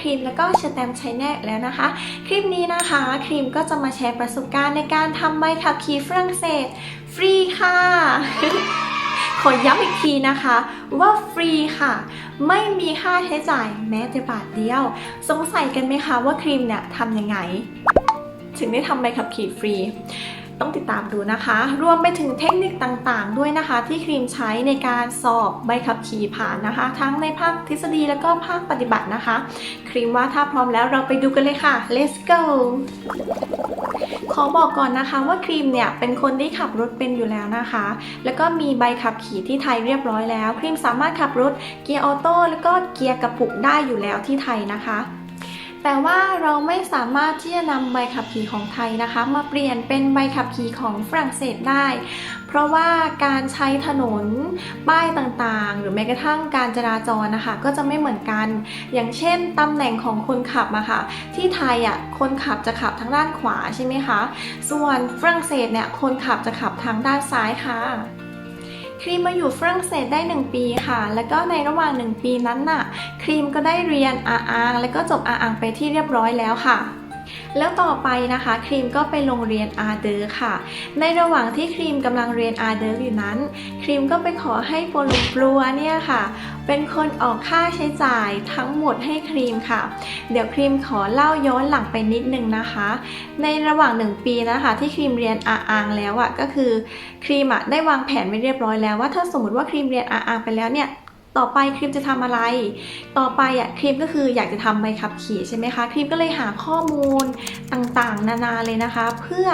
ครีมแล้วก็ชแตมใช้แน่แล้วนะคะ คลิปนี้นะคะครีมก็จะมาแชร์ประสบการณ์ในการทำใบขับขี่ฝรั่งเศส ฟรีค่ะ ขอย้ำอีกทีนะคะ ว่าฟรีค่ะ ไม่มีค่าใช้จ่ายแม้แต่บาทเดียว สงสัยกันไหมคะว่าครีมเนี่ยทำยังไง ถึงได้ทำใบขับขี่ฟรี ต้องติดตามดูนะคะ รวมไปถึงเทคนิคต่างๆ ด้วยนะคะ ที่ครีมใช้ในการสอบใบขับขี่ผ่านนะคะ ทั้งในภาคทฤษฎีแล้วก็ภาคปฏิบัตินะคะ ครีมว่าถ้าพร้อมแล้วเราไปดูกันเลยค่ะ let's go ขอบอกก่อนนะคะว่าครีมเนี่ยเป็นคนที่ขับรถเป็นอยู่แล้วนะคะ แล้วก็มีใบขับขี่ที่ไทยเรียบร้อยแล้ว ครีมสามารถขับรถเกียร์ออโต้แล้วก็เกียร์กระปุกได้อยู่แล้วที่ไทยนะคะ แต่ว่าเราไม่สามารถที่จะนำใบขับขี่ของไทยนะคะ มาเปลี่ยนเป็นใบขับขี่ของฝรั่งเศสได้ เพราะว่าการใช้ถนนป้ายต่างๆ หรือแม้กระทั่งการจราจรนะคะ ก็จะไม่เหมือนกัน อย่างเช่นตำแหน่งของคนขับอะค่ะ ที่ไทยอะคนขับจะขับทางด้านขวาใช่ไหมคะ ส่วนฝรั่งเศสเนี่ยคนขับจะขับทางด้านซ้ายค่ะ ครีมมาอยู่ฝรั่งเศสได้ 1 ปีค่ะ แล้วก็ในระหว่าง 1 ปีนั้นน่ะ ครีมก็ได้เรียนอาอางแล้วก็จบอาอางไปที่เรียบร้อยแล้วค่ะ แล้วต่อไปนะคะครีมก็ไปโรงเรียนอาเดอร์ค่ะ ในระหว่างที่ครีมกำลังเรียนอาเดอร์อยู่นั้น ครีมก็ไปขอให้โปรลุปลัวเนี่ยค่ะ เป็นคนออกค่าใช้จ่ายทั้งหมดให้ครีมค่ะ เดี๋ยวครีมขอเล่าย้อนหลังไปนิดนึงนะคะ ในระหว่างหนึ่งปีนะคะ ที่ครีมเรียนอาอางแล้วอะ่ะก็คือครีมอะได้วางแผนไว้เรียบร้อยแล้วว่าถ้าสมมติว่าครีมเรียนอาอางไปแล้วเนี่ย ต่อไปครีมจะทำอะไร ต่อไปอะครีมก็คืออยากจะทำใบขับขี่ใช่ไหมคะครีมก็เลยหาข้อมูลต่างๆ นานาเลยนะคะ เพื่อ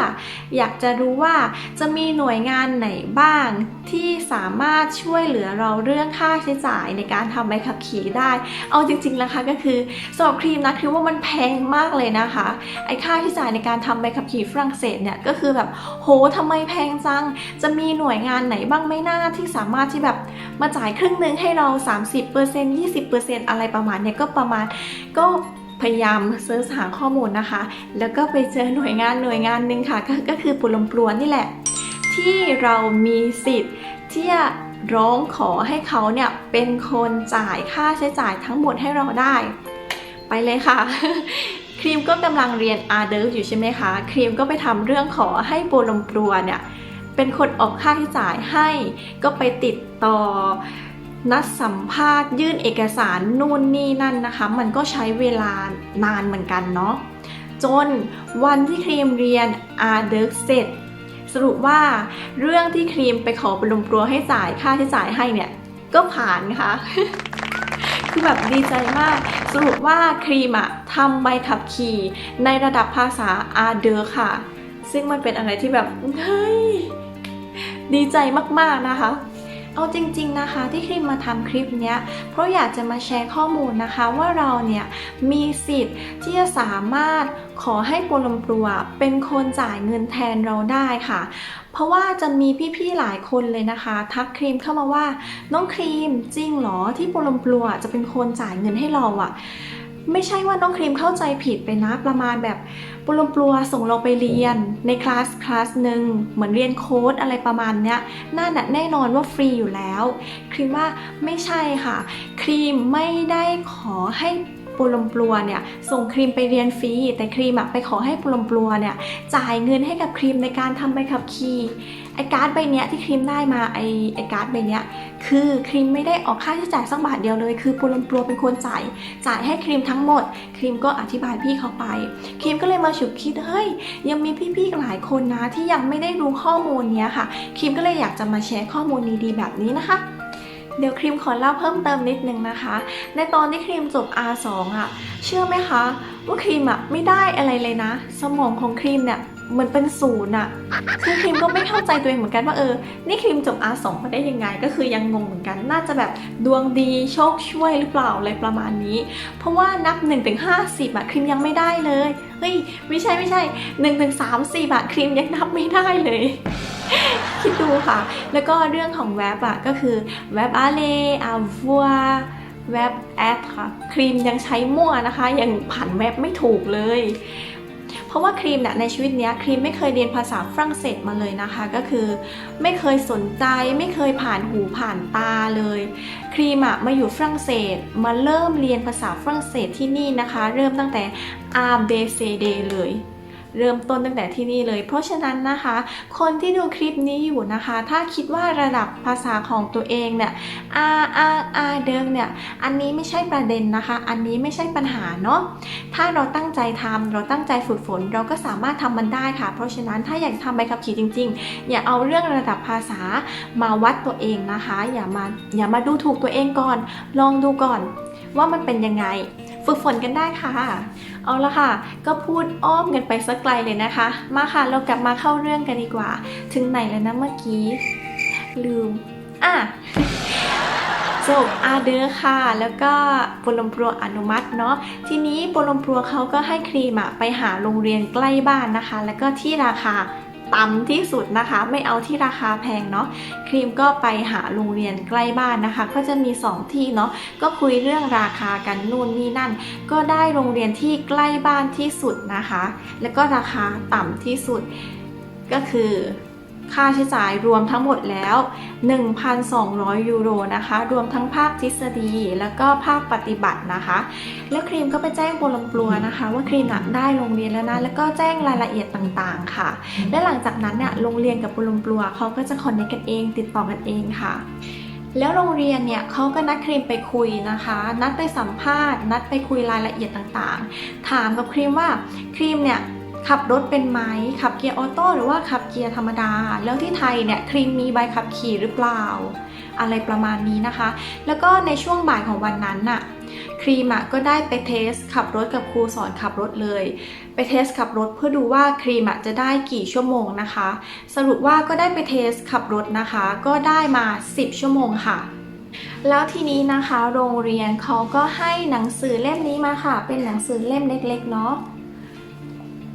อยากจะรู้ว่าจะมีหน่วยงานไหนบ้างที่สามารถช่วยเหลือเราเรื่องค่าใช้จ่ายในการทำใบขับขี่ได้ เอาจริงๆนะคะก็คือสำหรับครีมนะครีมว่ามันแพงมากเลยนะคะไอ้ค่าใช้จ่ายในการทำใบขับขี่ฝรั่งเศสเนี่ยก็คือแบบโหทำไมแพงจัง จะมีหน่วยงานไหนบ้างไม่น่าที่สามารถที่แบบมาจ่ายครึ่งหนึ่งให้เรา30% 20%อะไรประมาณเนี่ยก็ประมาณก็พยายามเสิร์ชหาข้อมูลนะคะ แล้วก็ไปเจอหน่วยงานหน่วยงานหนึ่งค่ะก็ก็คือปุลมปลวนนี่แหละ ที่เรามีสิทธิ์ที่จะร้องขอให้เขาเนี่ยเป็นคนจ่ายค่าใช้จ่ายทั้งหมดให้เราได้ ไปเลยค่ะ ครีมก็กำลังเรียนอาเดิร์อยู่ใช่ไหมคะ ครีมก็ไปทำเรื่องขอให้โปลมปลัวเนี่ยเป็นคนออกค่าใช้จ่ายให้ ก็ไปติดต่อ นัดสัมภาษณ์ยื่นเอกสารนู่นนี่นั่นนะคะ มันก็ใช้เวลานานเหมือนกันเนาะจนวันที่ครีมเรียนอาเดิร์เสร็จ สรุปว่าเรื่องที่ครีมไปขอปลมปลัวให้จ่ายค่าใช้จ่ายให้เนี่ยก็ผ่านค่ะคือแบบดีใจมาก สรุปว่าครีมอะทำใบขับขี่ในระดับภาษาอาเดอร์ค่ะ ซึ่งมันเป็นอะไรที่แบบ เฮ้ย ดีใจมาก ๆ นะคะ เอาจริงๆนะคะที่ครีมมาทำคลิปเนี้ยเพราะอยากจะมาแชร์ข้อมูลนะคะว่าเราเนี่ยมีสิทธิ์ที่จะสามารถขอให้ปรลมปลัวเป็นคนจ่ายเงินแทนเราได้ค่ะ เพราะว่าจะมีพี่ๆหลายคนเลยนะคะ ทักครีมเข้ามาว่าน้องครีมจริงเหรอที่ปรลมปลัวจะเป็นคนจ่ายเงินให้เราอะ ไม่ใช่ว่าน้องครีมเข้าใจผิดไปนะประมาณแบบปลมปลัวส่งเราไปเรียนในคลาสคลาสหนึ่งเหมือนเรียนโค้ดอะไรประมาณเนี้ยน่าหนักแน่นอนว่าฟรีอยู่แล้ว ครีมว่าไม่ใช่ค่ะ ครีมไม่ได้ขอให้ปลมปลัวเนี่ยส่งครีมไปเรียนฟรีแต่ครีมอะไปขอให้ปลมปลัวเนี่ยจ่ายเงินให้กับครีมในการทำใบขับขี่ ไอการ์ดใบเนี้ยที่ครีมได้มาไอไอการ์ดใบเนี้ยคือครีมไม่ได้ออกค่าใช้จ่ายสักบาทเดียวเลย คือปลมปลัวเป็นคนจ่ายจ่ายให้ครีมทั้งหมด ครีมก็อธิบายพี่เขาไป ครีมก็เลยมาฉุกคิดเฮ้ยยังมีพี่ๆหลายคนนะที่ยังไม่ได้รู้ข้อมูลเนี้ยค่ะ ครีมก็เลยอยากจะมาแชร์ข้อมูลดีๆแบบนี้นะคะเดี๋ยวครีมขอเล่าเพิ่มเติมนิดนึงนะคะ ในตอนที่ครีมจบ R2 อะ เชื่อไหมคะ ว่าครีมอะไม่ได้อะไรเลยนะ สมองของครีมเนี่ย เหมือนเป็นศูนย์อะคือครีมก็ไม่เข้าใจตัวเองเหมือนกันว่าเออ นี่ครีมจบ R2 มาได้ยังไง ก็คือยังงงเหมือนกัน น่าจะแบบดวงดีโชคช่วยหรือเปล่าอะไรประมาณนี้ เพราะว่านับ1ถึง50อะครีมยังไม่ได้เลย เฮ้ยไม่ใช่ไม่ใช่1ถึง30อะครีมยังนับไม่ได้เลยคิดดูค่ะ แล้วก็เรื่องของแว็บอะก็คือแว็บอาเลอาวัวแว็บแอดค่ะ ครีมยังใช้มั่วนะคะ ยังผันแว็บไม่ถูกเลย เพราะว่าครีมเนี่ยในชีวิตเนี้ยครีมไม่เคยเรียนภาษาฝรั่งเศสมาเลยนะคะ ก็คือไม่เคยสนใจไม่เคยผ่านหูผ่านตาเลย ครีมอะมาอยู่ฝรั่งเศสมาเริ่มเรียนภาษาฝรั่งเศสที่นี่นะคะ เริ่มตั้งแต่ A B C D เลย เริ่มต้นตั้งแต่ที่นี่เลย เพราะฉะนั้นนะคะ คนที่ดูคลิปนี้อยู่นะคะ ถ้าคิดว่าระดับภาษาของตัวเองเนี่ยอาอาอาเดิมเนี่ยอันนี้ไม่ใช่ประเด็นนะคะ อันนี้ไม่ใช่ปัญหาเนาะถ้าเราตั้งใจทำเราตั้งใจฝึกฝน เราก็สามารถทำมันได้ค่ะ เพราะฉะนั้นถ้าอยากทำใบขับขี่จริง ๆ อย่าเอาเรื่องระดับภาษามาวัดตัวเองนะคะ อย่ามาอย่ามาดูถูกตัวเองก่อน ลองดูก่อนว่ามันเป็นยังไง ฝึกฝนกันได้ค่ะ เอาละค่ะ ก็พูดอ้อมกันไปสักไกลเลยนะคะ มาค่ะเรากลับมาเข้าเรื่องกันดีกว่า ถึงไหนแล้วนะเมื่อกี้ ลืม อะจบอาเดอร์ค่ะ แล้วก็ปลมปรัวอนุมัติเนาะทีนี้ปลมปรัวเขาก็ให้ครีมอะไปหาโรงเรียนใกล้บ้านนะคะ แล้วก็ที่ราคา ต่ำที่สุดนะคะ ไม่เอาที่ราคาแพงเนาะครีมก็ไปหาโรงเรียนใกล้บ้านนะคะ ก็จะมี 2 ที่เนาะก็คุยเรื่องราคากันนู่นนี่นั่น ก็ได้โรงเรียนที่ใกล้บ้านที่สุดนะคะ แล้วก็ราคาต่ำที่สุดก็คือ ค่าใช้จ่ายรวมทั้งหมดแล้ว 1,200 ยูโรนะคะ รวมทั้งภาคทฤษฎีแล้วก็ภาคปฏิบัตินะคะ แล้วครีมก็ไปแจ้งโปรลมปลัวนะคะ ว่าครีมนะได้โรงเรียนแล้วนะ แล้วก็แจ้งรายละเอียดต่างๆ ค่ะ และหลังจากนั้นเนี่ยโรงเรียนกับโปรลมปลัวเขาก็จะคอนเนคกันเอง ติดต่อกันเองค่ะแล้วโรงเรียนเนี่ยเขาก็นัดครีมไปคุยนะคะ นัดไปสัมภาษณ์ นัดไปคุยรายละเอียดต่างๆ ถามกับครีมว่าครีมเนี่ย ขับรถเป็นไหมขับเกียร์ออโต้หรือว่าขับเกียร์ธรรมดา แล้วที่ไทยเนี่ยครีมมีใบขับขี่หรือเปล่า อะไรประมาณนี้นะคะ แล้วก็ในช่วงบ่ายของวันนั้นน่ะครีมอะก็ได้ไปเทสขับรถกับครูสอนขับรถเลย ไปเทสขับรถเพื่อดูว่าครีมอะจะได้กี่ชั่วโมงนะคะ สรุปว่าก็ได้ไปเทสขับรถนะคะ ก็ได้มา 10 ชั่วโมงค่ะแล้วทีนี้นะคะโรงเรียนเขาก็ให้หนังสือเล่มนี้มาค่ะ เป็นหนังสือเล่มเล็กๆเนาะ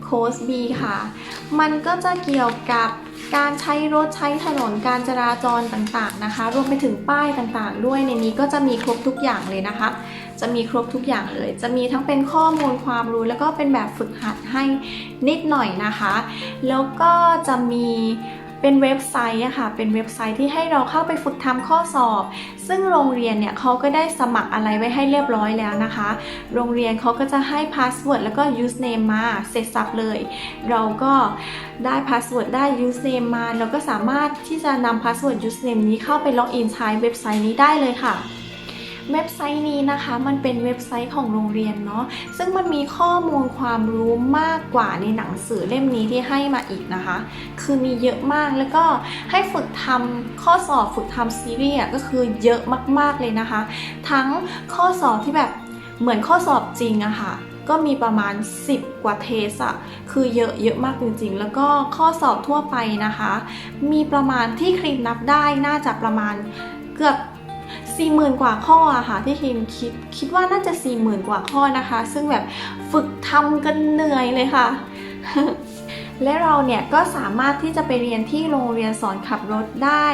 โค้ช B ค่ะ มันก็จะเกี่ยวกับการใช้รถใช้ถนนการจราจรต่างๆนะคะ รวมไปถึงป้ายต่างๆ ด้วยในนี้ก็จะมีครบทุกอย่างเลยนะคะ จะมีครบทุกอย่างเลย จะมีทั้งเป็นข้อมูลความรู้ แล้วก็เป็นแบบฝึกหัดให้นิดหน่อยนะคะ แล้วก็จะมี เป็นเว็บไซต์อะค่ะ เป็นเว็บไซต์ที่ให้เราเข้าไปฝึกทำข้อสอบ ซึ่งโรงเรียนเนี่ยเขาก็ได้สมัครอะไรไว้ให้เรียบร้อยแล้วนะคะ โรงเรียนเขาก็จะให้พาสเวิร์ดแล้วก็ username มาเสร็จสับเลย เราก็ได้พาสเวิร์ดได้ username มา เราก็สามารถที่จะนำพาสเวิร์ด username นี้เข้าไปล็อกอินใช้เว็บไซต์นี้ได้เลยค่ะ เว็บไซต์นี้นะคะ มันเป็นเว็บไซต์ของโรงเรียนเนาะซึ่งมันมีข้อมูลความรู้มากกว่าในหนังสือเล่มนี้ที่ให้มาอีกนะคะ คือมีเยอะมากแล้วก็ให้ฝึกทำข้อสอบฝึกทำซีรีส์อะก็คือเยอะมากๆเลยนะคะ ทั้งข้อสอบที่แบบเหมือนข้อสอบจริงอะค่ะก็มีประมาณ 10 กว่าเทสอะคือเยอะเยอะมากจริงๆ แล้วก็ข้อสอบทั่วไปนะคะ มีประมาณที่ครีมนับได้น่าจะประมาณเกือบ 40,000กว่าข้ออะค่ะที่ครีมคิดคิดว่าน่าจะ40,000กว่าข้อนะคะ ซึ่งแบบฝึกทำกันเหนื่อยเลยค่ะ และเราเนี่ยก็สามารถที่จะไปเรียนที่โรงเรียนสอนขับรถได้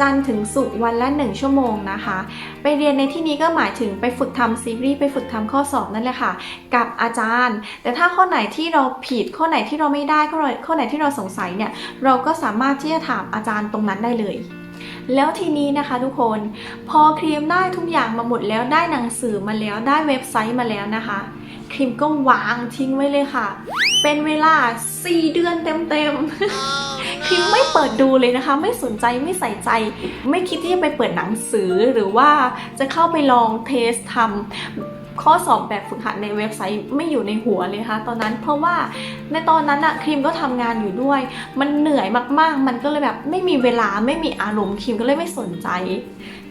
จันทร์ถึงศุกร์วันละ 1 ชั่วโมงนะคะ ไปเรียนในที่นี้ก็หมายถึงไปฝึกทำซีรีส์ไปฝึกทำข้อสอบนั่นแหละค่ะ กับอาจารย์ แต่ถ้าข้อไหนที่เราผิดข้อไหนที่เราไม่ได้ข้อไหนข้อไหนที่เราสงสัยเนี่ยเราก็สามารถที่จะถามอาจารย์ตรงนั้นได้เลย แล้วทีนี้นะคะทุกคน พอครีมได้ทุกอย่างมาหมดแล้วได้หนังสือมาแล้วได้เว็บไซต์มาแล้วนะคะ ครีมก็วางทิ้งไว้เลยค่ะ เป็นเวลา 4 เดือนเต็มๆ ครีมไม่เปิดดูเลยนะคะ ไม่สนใจไม่ใส่ใจ ไม่คิดที่จะไปเปิดหนังสือหรือว่าจะเข้าไปลองเทสทำ ข้อสอบแบบฝึกหัดในเว็บไซต์ไม่อยู่ในหัวเลยค่ะตอนนั้น เพราะว่าในตอนนั้นอะครีมก็ทำงานอยู่ด้วย มันเหนื่อยมากๆ มันก็เลยแบบไม่มีเวลาไม่มีอารมณ์ครีมก็เลยไม่สนใจ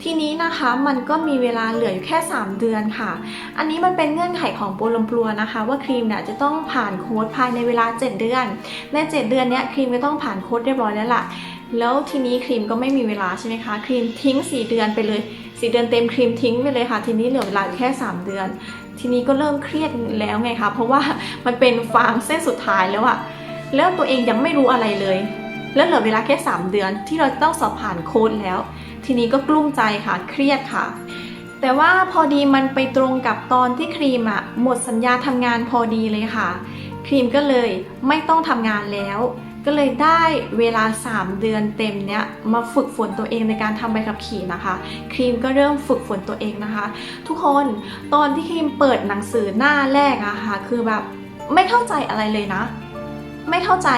ทีนี้นะคะมันก็มีเวลาเหลืออยู่แค่ 3 เดือนค่ะ อันนี้มันเป็นเงื่อนไขของโปรลมปลัวนะคะ ว่าครีมเนี่ยจะต้องผ่านโค้ดภายในเวลา 7 เดือน ใน 7 เดือนเนี้ยครีมก็ต้องผ่านโค้ดเรียบร้อยแล้วล่ะแล้วทีนี้ครีมก็ไม่มีเวลาใช่ไหมคะ ครีมทิ้ง 4 เดือนไปเลย 4 เดือนเต็มครีมทิ้งไปเลยค่ะ ทีนี้เหลือเวลาอยู่แค่ 3 เดือน ทีนี้ก็เริ่มเครียดแล้วไงคะเพราะว่ามันเป็นฟางเส้นสุดท้ายแล้วอะแล้วตัวเองยังไม่รู้อะไรเลย แล้วเหลือเวลาแค่ 3 เดือนที่เราต้องสอบผ่านโค้ดแล้ว ทีนี้ก็กลุ้มใจค่ะเครียดค่ะ แต่ว่าพอดีมันไปตรงกับตอนที่ครีมอะหมดสัญญาทำงานพอดีเลยค่ะ ครีมก็เลยไม่ต้องทำงานแล้ว ก็เลยได้เวลา 3 เดือนเต็มเนี้ยมาฝึกฝนตัวเองในการทำใบขับขี่นะคะ ครีมก็เริ่มฝึกฝนตัวเองนะคะ ทุกคนตอนที่ครีมเปิดหนังสือหน้าแรกอะค่ะคือแบบไม่เข้าใจอะไรเลยนะ ไม่เข้าใจ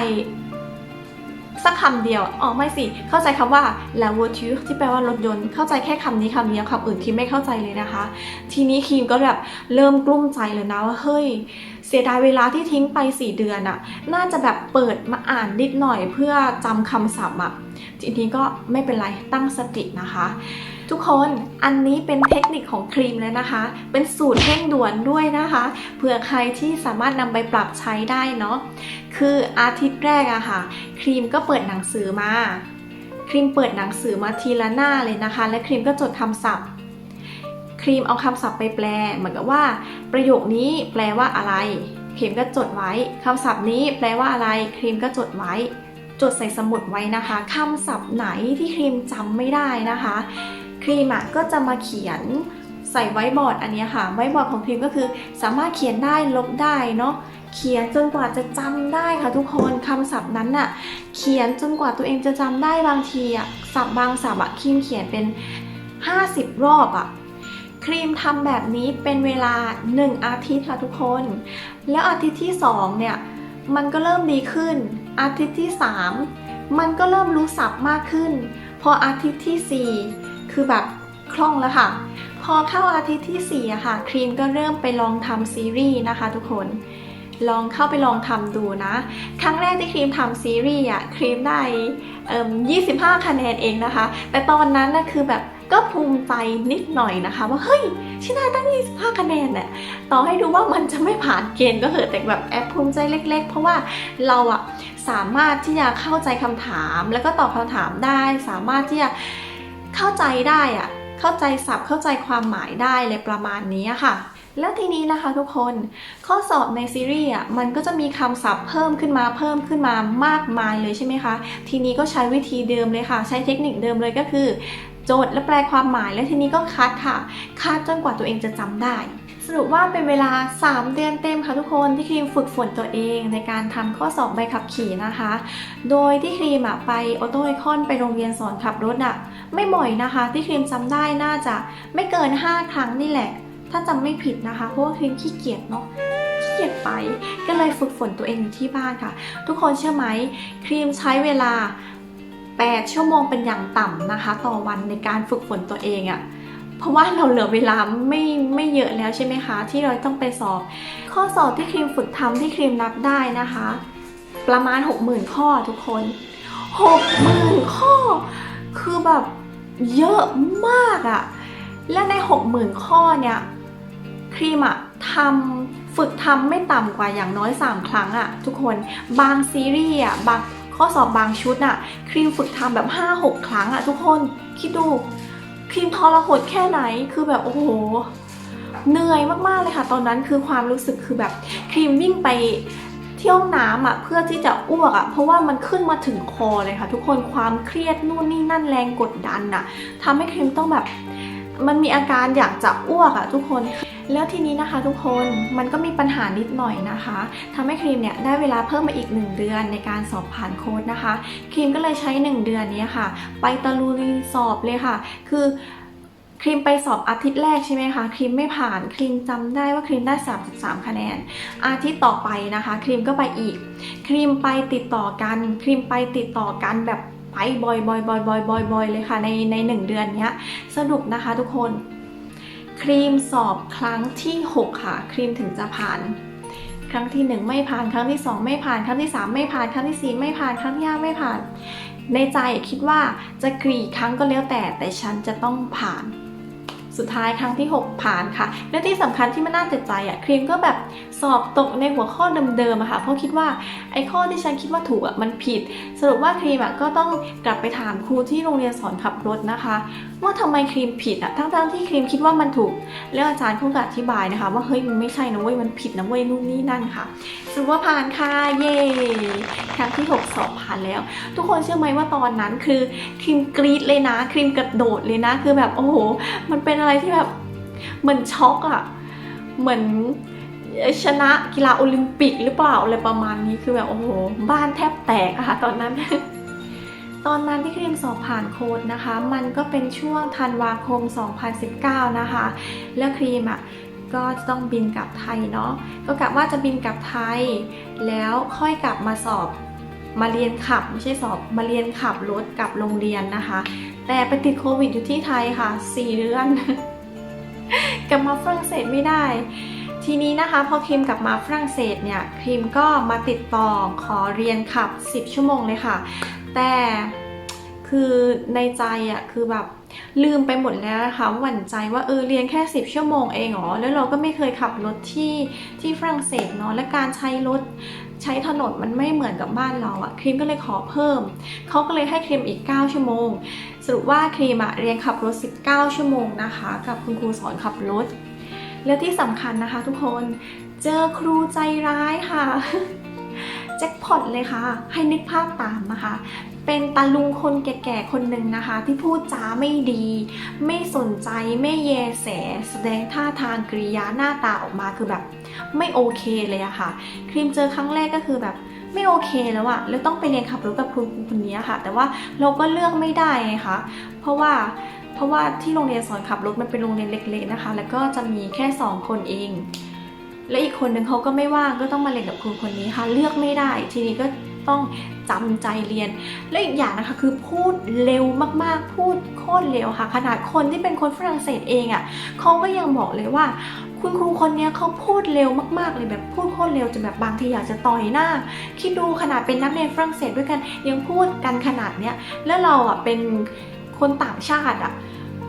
สักคำเดียวอ๋อไม่สิ เข้าใจคำว่า la voiture ที่แปลว่ารถยนต์ เข้าใจแค่คำนี้คำเดียวคำอื่นครีมไม่เข้าใจเลยนะคะ ทีนี้ครีมก็แบบเริ่มกลุ้มใจเลยนะว่าเฮ้ย เสียดายเวลาที่ทิ้งไป 4 เดือนอะน่าจะแบบเปิดมาอ่านนิดหน่อยเพื่อจำคำศัพท์อะทีนี้ก็ไม่เป็นไรตั้งสตินะคะ ทุกคนอันนี้เป็นเทคนิคของครีมเลยนะคะ เป็นสูตรเร่งด่วนด้วยนะคะเผื่อใครที่สามารถนำไปปรับใช้ได้เนาะคืออาทิตย์แรกอะค่ะ ครีมก็เปิดหนังสือมา ครีมเปิดหนังสือมาทีละหน้าเลยนะคะ และครีมก็จดคำศัพท์ รีมเอาคำศัพท์ไปแปล เหมือนกับว่า ประโยคนี้แปลว่าอะไร ครีมก็จดไว้คำศัพท์นี้แปลว่าอะไร ครีมก็จดไว้ จดใส่สมุดไว้นะคะคำศัพท์ไหนที่ครีมจำไม่ได้นะคะ ครีมอะก็จะมาเขียนใส่ไว้บอร์ดอันนี้ค่ะ ไว้บอร์ดของครีมก็คือ สามารถเขียนได้ลบได้เนาะเขียนจนกว่าจะจำได้ค่ะทุกคนคำศัพท์นั้นน่ะ เขียนจนกว่าตัวเองจะจำได้บางทีอะศัพท์บางศัพท์อะครีมเขียนเป็น 50 รอบอะ ครีมทำแบบนี้เป็นเวลา 1 อาทิตย์ค่ะทุกคน แล้วอาทิตย์ที่ 2 เนี่ย มันก็เริ่มดีขึ้น อาทิตย์ที่ 3 มันก็เริ่มรู้ศัพท์มากขึ้น พออาทิตย์ที่ 4 คือแบบคล่องแล้วค่ะ พอเข้าอาทิตย์ที่4อะค่ะ ครีมก็เริ่มไปลองทำซีรีส์นะคะทุกคนลองเข้าไปลองทำดูนะ ครั้งแรกที่ครีมทำซีรีส์อะครีมได้เอ่ม25 คะแนนเองนะคะ แต่ตอนนั้นนะคือแบบ ก็ภูมิใจนิดหน่อยนะคะ ว่าเฮ้ยชิได้ตั้ง 25 คะแนนเนี่ยต่อให้ดูว่ามันจะไม่ผ่านเกณฑ์ก็เถอะแต่แบบแอบภูมิใจเล็ก ๆ เพราะว่าเราอะสามารถที่จะเข้าใจคำถาม แล้วก็ตอบคำถามได้ สามารถที่จะเข้าใจได้อะเข้าใจศัพท์เข้าใจความหมายได้เลยประมาณนี้ค่ะแล้วทีนี้นะคะทุกคนข้อสอบในซีรีส์อะมันก็จะมีคำศัพท์เพิ่มขึ้นมาเพิ่มขึ้นมามากมายเลยใช่ไหมคะ ทีนี้ก็ใช้วิธีเดิมเลยค่ะ ใช้เทคนิคเดิมเลยก็คือ โจทย์และแปลความหมายแล้วทีนี้ก็คัดค่ะ คัดจนกว่าตัวเองจะจำได้สรุปว่าเป็นเวลา 3 เดือนเต็มค่ะทุกคนที่ครีมฝึกฝนตัวเองในการทำข้อสอบใบขับขี่นะคะ โดยที่ครีมอะไปออโต้ไอคอนไปโรงเรียนสอนขับรถอะไม่บ่อยนะคะ ที่ครีมจำได้น่าจะไม่เกิน 5 ครั้งนี่แหละ ถ้าจำไม่ผิดนะคะเพราะว่าครีมขี้เกียจเนาะขี้เกียจไป ก็เลยฝึกฝนตัวเองอยู่ที่บ้านค่ะ ทุกคนเชื่อไหมครีมใช้เวลา 8 ชั่วโมงเป็นอย่างต่ำนะคะ ต่อวันในการฝึกฝนตัวเองอะเพราะว่าเราเหลือเวลาไม่ไม่เยอะแล้วใช่ไหมคะ ที่เราต้องไปสอบ ข้อสอบที่ครีมฝึกทำที่ครีมนับได้นะคะ ประมาณ 60,000 ข้อทุกคน 60,000 ข้อ คือแบบเยอะมากอะและใน 60,000 ข้อเนี่ยครีมอะทำฝึกทำไม่ต่ำกว่าอย่างน้อย 3 ครั้งอะทุกคนบางซีรีส์อะบาง ข้อสอบบางชุดอะครีมฝึกทำแบบ 5-6 ครั้งอะทุกคนคิดดูครีมทรหดแค่ไหนคือแบบโอ้โหเหนื่อยมากๆเลยค่ะ ตอนนั้นคือความรู้สึกคือแบบครีมวิ่งไปที่ห้องน้ำอะเพื่อที่จะอ้วกอะเพราะว่ามันขึ้นมาถึงคอเลยค่ะ ทุกคนความเครียดนู่นนี่นั่นแรงกดดันอะทำให้ครีมต้องแบบ มันมีอาการอยากจะอ้วกอะทุกคน แล้วทีนี้นะคะทุกคนมันก็มีปัญหานิดหน่อยนะคะทำให้ครีมเนี่ยได้เวลาเพิ่มมาอีก 1 เดือนในการสอบผ่านโค้ดนะคะ ครีมก็เลยใช้ 1 เดือนนี้ค่ะ ไปตะลุยสอบเลยค่ะ คือครีมไปสอบอาทิตย์แรกใช่ไหมคะครีมไม่ผ่านครีมจำได้ว่าครีมได้ 33 คะแนน อาทิตย์ต่อไปนะคะ ครีมก็ไปอีก ครีมไปติดต่อกัน ครีมไปติดต่อกันแบบ ไปบ่อยๆบ่อยๆบ่อยๆบ่อยเลยค่ะในในหนึ่งเดือนเนี้ยสรุปนะคะทุกคน ครีมสอบครั้งที่ 6 ค่ะ ครีมถึงจะผ่าน ครั้งที่ 1 ไม่ผ่านครั้งที่ 2 ไม่ผ่านครั้งที่ 3 ไม่ผ่านครั้งที่4ไม่ผ่านครั้งที่5ไม่ผ่าน ในใจคิดว่าจะกรีครั้งก็แล้วแต่แต่ฉันจะต้องผ่านสุดท้ายครั้งที่ 6 ผ่านค่ะและที่สำคัญที่มันน่าเจ็บใจอะครีมก็แบบ สอบตกในหัวข้อเดิมๆอะค่ะ เพราะคิดว่าไอ้ข้อที่ฉันคิดว่าถูกอะมันผิด สรุปว่าครีมอะก็ต้องกลับไปถามครูที่โรงเรียนสอนขับรถนะคะ ว่าทำไมครีมผิดอะทั้งๆที่ครีมคิดว่ามันถูก แล้วอาจารย์เขาก็อธิบายนะคะ ว่าเฮ้ยมันไม่ใช่นะเว้ยมันผิดนะเว้ยนู่นนี่นั่นค่ะสรุปว่าผ่านค่ะเย่ครั้งที่ 6 สอบผ่านแล้ว ทุกคนเชื่อไหมว่าตอนนั้นคือครีมกรี๊ดเลยนะ ครีมกระโดดเลยนะคือแบบโอ้โหมันเป็นอะไรที่แบบเหมือนช็อกอะเหมือน ชนะกีฬาโอลิมปิกหรือเปล่าอะไรประมาณนี้คือแบบโอ้โหบ้านแทบแตกอะค่ะตอนนั้น ตอนนั้นที่ครีมสอบผ่านโค้ดนะคะ มันก็เป็นช่วงธันวาคม 2019 นะคะ แล้วครีมอะ่ะก็จะต้องบินกลับไทยเนาะก็กะว่าจะบินกลับไทย แล้วค่อยกลับมาสอบมาเรียนขับไม่ใช่สอบมาเรียนขับรถกับโรงเรียนนะคะ แต่ไปติดโควิดอยู่ที่ไทยค่ะ 4 เดือน กลับมาฝรั่งเศสไม่ได้ ทีนี้นะคะพอครีมกลับมาฝรั่งเศสเนี่ยครีมก็มาติดต่อขอเรียนขับ 10 ชั่วโมงเลยค่ะ แต่คือในใจอะคือแบบลืมไปหมดแล้วนะคะหวั่นใจว่าเออเรียนแค่ 10 ชั่วโมงเองเหรอแล้วเราก็ไม่เคยขับรถที่ที่ฝรั่งเศสเนาะและการใช้รถใช้ถนนมันไม่เหมือนกับบ้านเราอะครีมก็เลยขอเพิ่ม เขาก็เลยให้ครีมอีก 9 ชั่วโมง สรุปว่าครีมอะเรียนขับรถ 19 ชั่วโมงนะคะ กับคุณครูสอนขับรถ และที่สำคัญนะคะทุกคนเจอครูใจร้ายค่ะแจ็คพอตเลยค่ะ ให้นึกภาพตามนะคะ เป็นตาลุงคนแก่ๆคนหนึ่งนะคะ ที่พูดจาไม่ดี ไม่สนใจไม่แยแส แสดงท่าทางกริยาหน้าตาออกมาคือแบบไม่โอเคเลยอะค่ะ ครีมเจอครั้งแรกก็คือแบบไม่โอเคแล้วอะแล้วต้องไปเรียนขับรถกับครูคนนี้ค่ะ แต่ว่าเราก็เลือกไม่ได้ไงคะเพราะว่า เพราะว่าที่โรงเรียนสอนขับรถมันเป็นโรงเรียนเล็กๆนะคะ แล้วก็จะมีแค่สองคนเอง และอีกคนหนึ่งเขาก็ไม่ว่างก็ต้องมาเรียนกับครูคนนี้ค่ะ เลือกไม่ได้ ทีนี้ก็ต้องจำใจเรียน และอีกอย่างนะคะคือพูดเร็วมากๆ พูดโคตรเร็วค่ะ ขนาดคนที่เป็นคนฝรั่งเศสเองอะ่ะเขาก็ยังบอกเลยว่า คุณครูคนนี้เขาพูดเร็วมากๆเลยแบบพูดโคตรเร็วจนแบบบางทีอยากจะต่อยหน้า คิดดูขนาดเป็นนักเรียนฝรั่งเศสด้วยกันยังพูดกันขนาดเนี้ยแล้วเราอะเป็น คนต่างชาติอะ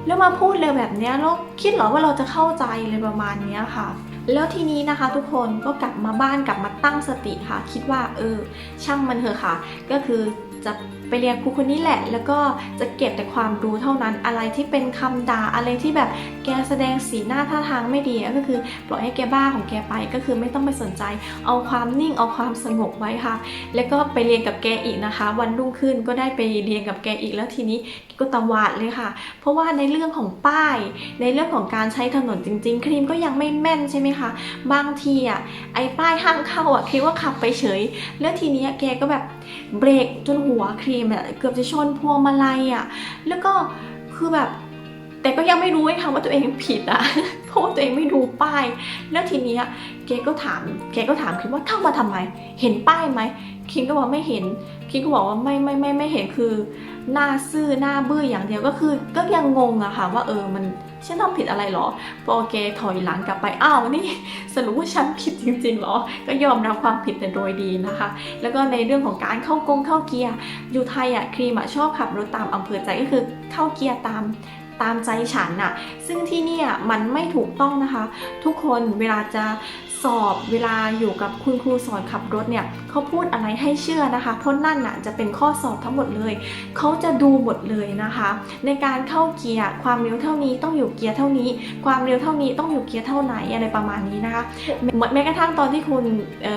แล้วมาพูดเลยแบบนี้แล้วคิดหรอว่าเราจะเข้าใจเลยประมาณนี้ค่ะ แล้วทีนี้นะคะทุกคนก็กลับมาบ้านกลับมาตั้งสติค่ะ คิดว่าเออ ช่างมันเถอะค่ะ ก็คือจะ ไปเรียนครูคนนี้แหละ แล้วก็จะเก็บแต่ความรู้เท่านั้น อะไรที่เป็นคำด่าอะไรที่แบบแกแสดงสีหน้าท่าทางไม่ดีก็คือปล่อยให้แกบ้าของแกไปก็คือไม่ต้องไปสนใจ เอาความนิ่งเอาความสงบไว้ค่ะ แล้วก็ไปเรียนกับแกอีกนะคะ วันรุ่งขึ้นก็ได้ไปเรียนกับแกอีกแล้วทีนี้ก็ตวาดเลยค่ะ เพราะว่าในเรื่องของป้าย ในเรื่องของการใช้ถนนจริง ๆ ครีมก็ยังไม่แม่นใช่ไหมคะบางทีอะไอ้ป้ายห้ามเข้าอะครีมว่าขับไปเฉย แล้วทีนี้แกก็แบบเบรกจนหัวครีมอ่ยเกือบจะชนพวงมาลัยอะแล้วก็คือแบบแต่ก็ยังไม่รู้ไอ้คำว่าตัวเองผิดอะเพราะว่าตัวเองไม่ดูป้าย แล้วทีเนี้ยแกก็ถามเกก็ถามครีมว่าเข้ามาทำไม เห็นป้ายไหมครีมก็บอกไม่เห็นครีมก็บอกว่าไม่ไม่ไม่ไม่เห็นคือ หน้าซื่อหน้าบื้ออย่างเดียวก็คือ ก็ยังงงอะค่ะว่าเออมัน ฉันทำผิดอะไรหรอพอแกถอยหลังกลับไปอ้าวนี่สรุปว่าฉันผิดจริงๆหรอ ก็ยอมรับความผิดแต่โดยดีนะคะ แล้วก็ในเรื่องของการเข้ากงเข้าเกียร์อยู่ไทยอะครีมอะชอบขับรถตามอำเภอใจก็คือเข้าเกียร์ตามตามใจฉันน่ะ ซึ่งที่นี่มันไม่ถูกต้องนะคะ ทุกคนเวลาจะ สอบเวลาอยู่กับคุณครูสอนขับรถเนี่ยเขาพูดอะไรให้เชื่อนะคะ เพราะนั่นน่ะจะเป็นข้อสอบทั้งหมดเลย เขาจะดูหมดเลยนะคะ ในการเข้าเกียร์ความเร็วเท่านี้ต้องอยู่เกียร์เท่านี้ ความเร็วเท่านี้ต้องอยู่เกียร์เท่าไหนอะไรประมาณนี้นะคะแม้กระทั่งตอนที่คุณ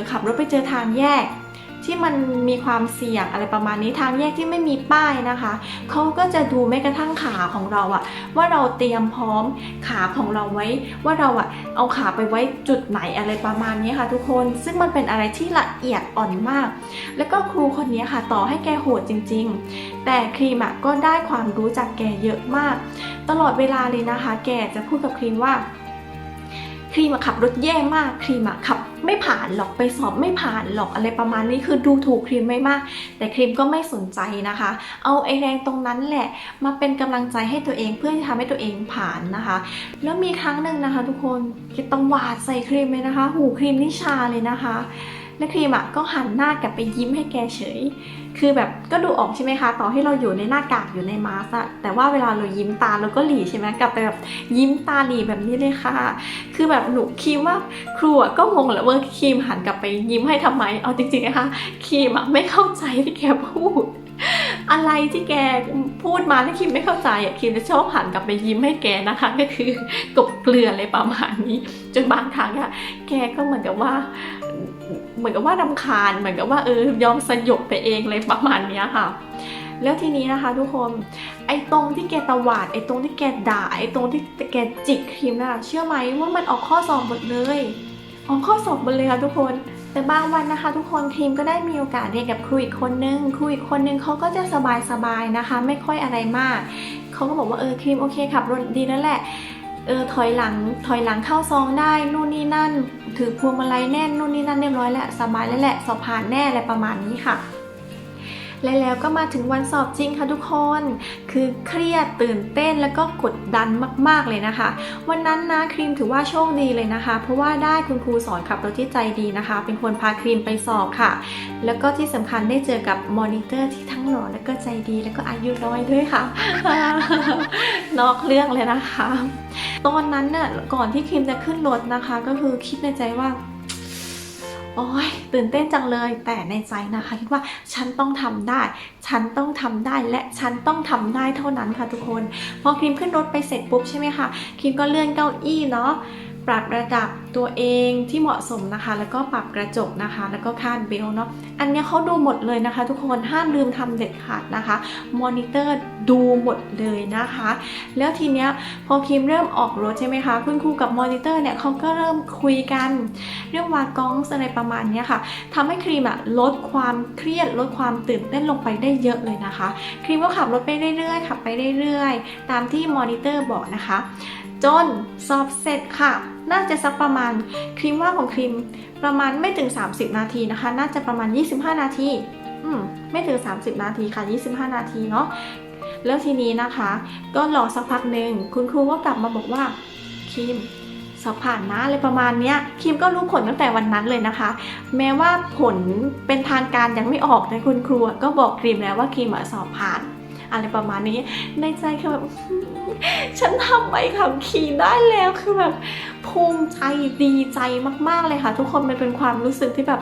ขับรถไปเจอทางแยก ที่มันมีความเสี่ยงอะไรประมาณนี้ทางแยกที่ไม่มีป้ายนะคะเขาก็จะดูแม้กระทั่งขาของเราอะว่าเราเตรียมพร้อมขาของเราไว้ ว่าเราอะเอาขาไปไว้จุดไหนอะไรประมาณนี้ค่ะ ทุกคนซึ่งมันเป็นอะไรที่ละเอียดอ่อนมาก แล้วก็ครูคนนี้ค่ะ ต่อให้แกโหดจริง ๆ แต่ครีมอะก็ได้ความรู้จากแกเยอะมาก ตลอดเวลาเลยนะคะ แกจะพูดกับครีมว่า ครีมขับรถแย่มากครีมขับไม่ผ่านหรอกไปสอบไม่ผ่านหรอกอะไรประมาณนี้คือดูถูกครีมไม่มาก แต่ครีมก็ไม่สนใจนะคะ เอาไอแรงตรงนั้นแหละมาเป็นกำลังใจให้ตัวเองเพื่อที่ทำให้ตัวเองผ่านนะคะ แล้วมีครั้งหนึ่งนะคะ ทุกคนแกตวาดใส่ครีมเลยนะคะ หูครีมนี่ชาเลยนะคะ และครีมอะก็หันหน้ากลับไปยิ้มให้แกเฉย คือแบบก็ดูออกใช่ไหมคะ ต่อให้เราอยู่ในหน้ากากอยู่ในมาสอะแต่ว่าเวลาเรายิ้มตาเราก็หลีใช่ไหมกลับไปแบบยิ้มตาหลีแบบนี้เลยค่ะ คือแบบหนูคิมว่าครูอะก็งงแหละว่าครีมหันกลับไปยิ้มให้ทำไม เอาจริงๆนะคะครีมอะไม่เข้าใจที่แกพูด อะไรที่แกพูดมาที่ครีมไม่เข้าใจอะครีมจะชอบหันกลับไปยิ้มให้แกนะคะ ก็คือกบเกลืออะไรประมาณนี้ จนบางครั้งอะแกก็เหมือนกับว่า เหมือนกับว่ารำคาญเหมือนกับว่าเออยอมสยบไปเองเลยประมาณนี้ค่ะแล้วทีนี้นะคะทุกคนไอ้ตรงที่แกตวาดไอ้ตรงที่แกด่าไอ้ตรงที่แกจิกครีมน่ะเชื่อไหมว่ามันออกข้อสอบหมดเลยอ๋อข้อสอบหมดเลยค่ะทุกคน แต่บางวันนะคะ ทุกคนครีมก็ได้มีโอกาสเรียนกับครูอีกคนนึงครูอีกคนนึงเขาก็จะสบายๆนะคะ ไม่ค่อยอะไรมากเขาก็บอกว่าเออครีมโอเคขับรถดีแล้วแหละเออถอยหลังถอยหลังเข้าซองได้นู่นนี่นั่น ถือพวงมาลัยแน่นนู่นนี่นั่นเรียบร้อยแล้วสบายแล้วแหละสอบผ่านแน่อะไรประมาณนี้ค่ะ และแล้วก็มาถึงวันสอบจริงค่ะทุกคน คือเครียดตื่นเต้นแล้วก็กดดันมาก ๆ เลยนะคะ วันนั้นนะครีมถือว่าโชคดีเลยนะคะ เพราะว่าได้คุณครูสอนขับรถที่ใจดีนะคะ เป็นคนพาครีมไปสอบค่ะ แล้วก็ที่สำคัญได้เจอกับมอนิเตอร์ที่ทั้งหล่อแล้วก็ใจดีแล้วก็อายุน้อยด้วยค่ะ นอกเรื่องเลยนะคะ ตอนนั้นน่ะก่อนที่ครีมจะขึ้นรถนะคะ ก็คือคิดในใจว่า โอ้ยตื่นเต้นจังเลย แต่ในใจนะคะคิดว่าฉันต้องทำได้ ฉันต้องทำได้และฉันต้องทำได้เท่านั้นค่ะทุกคน พอครีมขึ้นรถไปเสร็จปุ๊บใช่ไหมคะครีมก็เลื่อนเก้าอี้เนาะ ปรับระดับตัวเองที่เหมาะสมนะคะ แล้วก็ปรับกระจกนะคะ แล้วก็คาดเบลต์เนาะ อันนี้เขาดูหมดเลยนะคะ ทุกคนห้ามลืมทำเด็ดขาดนะคะ มอนิเตอร์ดูหมดเลยนะคะ แล้วทีเนี้ยพอครีมเริ่มออกรถใช่ไหมคะ คุณครูกับมอนิเตอร์เนี่ยเขาก็เริ่มคุยกัน เรื่องวากองอะไรประมาณนี้ค่ะทำให้ครีมอะลดความเครียดลดความตื่นเต้นลงไปได้เยอะเลยนะคะ ครีมก็ขับรถไปเรื่อยๆขับไปเรื่อยๆ ตามที่มอนิเตอร์บอกนะคะ จนสอบเสร็จค่ะ น่าจะสักประมาณครีมว่าของครีมประมาณไม่ถึง 30 นาทีนะคะ น่าจะประมาณ 25 นาที อืม ไม่ถึง 30 นาทีค่ะ 25 นาทีเนาะ แล้วทีนี้นะคะ ก็รอสักพักหนึ่ง คุณครูก็กลับมาบอกว่าครีมสอบผ่านนะอะไรประมาณเนี้ยครีมก็รู้ผลตั้งแต่วันนั้นเลยนะคะ แม้ว่าผลเป็นทางการยังไม่ออกแต่คุณครูก็บอกครีมแล้วว่าครีมสอบผ่าน อะไรประมาณนี้ ในใจคือแบบ ฉันทำใบขับขี่ได้แล้วคือแบบภูมิใจดีใจมาก ๆเลยค่ะ ทุกคนมันเป็นความรู้สึกที่แบบ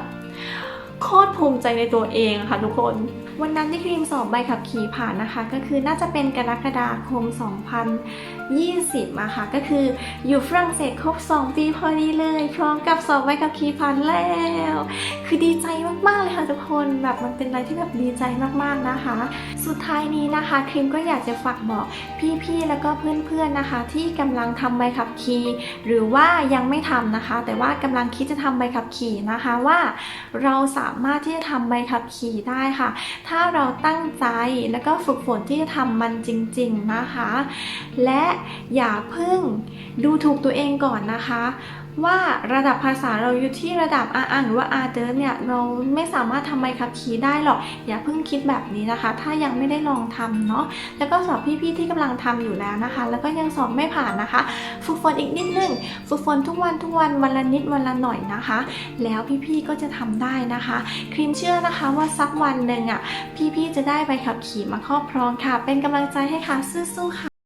โคตรภูมิใจในตัวเองค่ะทุกคน วันนั้นที่ครีมสอบใบขับขี่ผ่านนะคะ ก็คือน่าจะเป็นกรกฎาคม 2020อะค่ะก็คืออยู่ฝรั่งเศสครบ 2 ปีพอดีเลย พร้อมกับสอบใบขับขี่ผ่านแล้ว คือดีใจมากๆเลยค่ะทุกคนแบบมันเป็นอะไรที่แบบดีใจมากๆนะคะ สุดท้ายนี้นะคะครีมก็อยากจะฝากบอกพี่ๆแล้วก็เพื่อนๆนะคะ ที่กำลังทำใบขับขี่หรือว่ายังไม่ทำนะคะ แต่ว่ากำลังคิดจะทำใบขับขี่นะคะว่า เราสามารถที่จะทำใบขับขี่ได้ค่ะถ้าเราตั้งใจแล้วก็ฝึกฝนที่จะทำมันจริง ๆนะคะ และอย่าเพิ่งดูถูกตัวเองก่อนนะคะ ว่าระดับภาษาเราอยู่ที่ระดับอาอ่านหรือว่าอาเดิร์เนี่ยเราไม่สามารถทำใบขับขี่ได้หรอก อย่าเพิ่งคิดแบบนี้นะคะ ถ้ายังไม่ได้ลองทำเนาะแล้วก็สอบพี่ๆที่กำลังทำอยู่แล้วนะคะ แล้วก็ยังสอบไม่ผ่านนะคะ ฝึกฝนอีกนิดนึงฝึกฝนทุกวันทุกวันวันละนิดวันละหน่อยนะคะ แล้วพี่ๆก็จะทำได้นะคะครีมเชื่อนะคะว่าสักวันหนึ่งอะพี่ๆจะได้ใบขับขี่มาครอบครองค่ะ เป็นกำลังใจให้ค่ะสู้ๆค่ะ